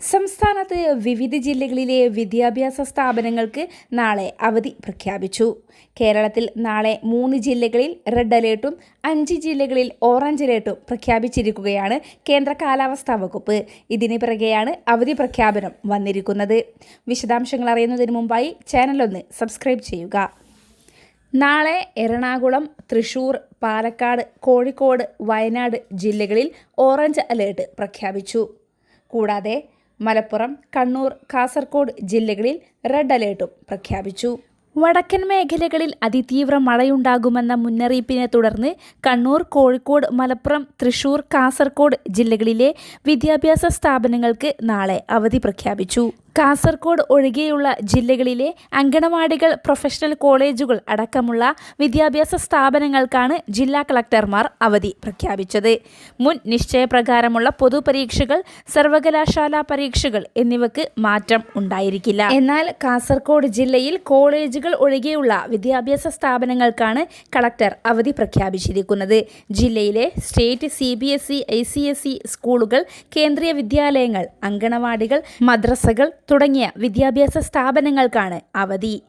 സംസ്ഥാനത്ത് വിവിധ ജില്ലകളിലെ വിദ്യാഭ്യാസ സ്ഥാപനങ്ങൾക്ക് നാളെ അവധി പ്രഖ്യാപിച്ചു. കേരളത്തിൽ നാളെ മൂന്ന് ജില്ലകളിൽ റെഡ് അലേർട്ടും അഞ്ച് ജില്ലകളിൽ ഓറഞ്ച് അലേർട്ടും പ്രഖ്യാപിച്ചിരിക്കുകയാണ് കേന്ദ്ര കാലാവസ്ഥാ വകുപ്പ്. ഇതിന് പിറകെയാണ് അവധി പ്രഖ്യാപനം വന്നിരിക്കുന്നത്. വിശദാംശങ്ങൾ അറിയുന്നതിന് മുമ്പായി ചാനലൊന്ന് സബ്സ്ക്രൈബ് ചെയ്യുക. നാളെ എറണാകുളം തൃശൂർ പാലക്കാട് കോഴിക്കോട് വയനാട് ജില്ലകളിൽ ഓറഞ്ച് അലേർട്ട് പ്രഖ്യാപിച്ചു. കൂടാതെ മലപ്പുറം കണ്ണൂർ കാസർഗോഡ് ജില്ലകളിൽ റെഡ് അലേർട്ടും പ്രഖ്യാപിച്ചു. വടക്കൻ മേഖലകളിൽ അതിതീവ്ര മഴയുണ്ടാകുമെന്ന മുന്നറിയിപ്പിനെ തുടർന്ന് കണ്ണൂർ കോഴിക്കോട് മലപ്പുറം തൃശൂർ കാസർഗോഡ് ജില്ലകളിലെ വിദ്യാഭ്യാസ സ്ഥാപനങ്ങൾക്ക് നാളെ അവധി പ്രഖ്യാപിച്ചു. കാസർഗോഡ് ഒഴികെയുള്ള ജില്ലകളിലെ അങ്കണവാടികൾ പ്രൊഫഷണൽ കോളേജുകൾ അടക്കമുള്ള വിദ്യാഭ്യാസ സ്ഥാപനങ്ങൾക്കാണ് ജില്ലാ കളക്ടർമാർ അവധി പ്രഖ്യാപിച്ചത്. മുൻ നിശ്ചയപ്രകാരമുള്ള പൊതുപരീക്ഷകൾ സർവകലാശാല പരീക്ഷകൾ എന്നിവക്ക് മാറ്റം ഉണ്ടായിരിക്കില്ല. എന്നാൽ കാസർഗോഡ് ജില്ലയിൽ കോളേജുകൾ ഒഴികെയുള്ള വിദ്യാഭ്യാസ സ്ഥാപനങ്ങൾക്കാണ് കളക്ടർ അവധി പ്രഖ്യാപിച്ചിരിക്കുന്നത്. ജില്ലയിലെ state C B S E I C S E സ്കൂളുകൾ കേന്ദ്രീയ വിദ്യാലയങ്ങൾ അങ്കണവാടികൾ മദ്രസകൾ തുടങ്ങിയ വിദ്യാഭ്യാസ സ്ഥാപനങ്ങൾക്കാണ് അവധി.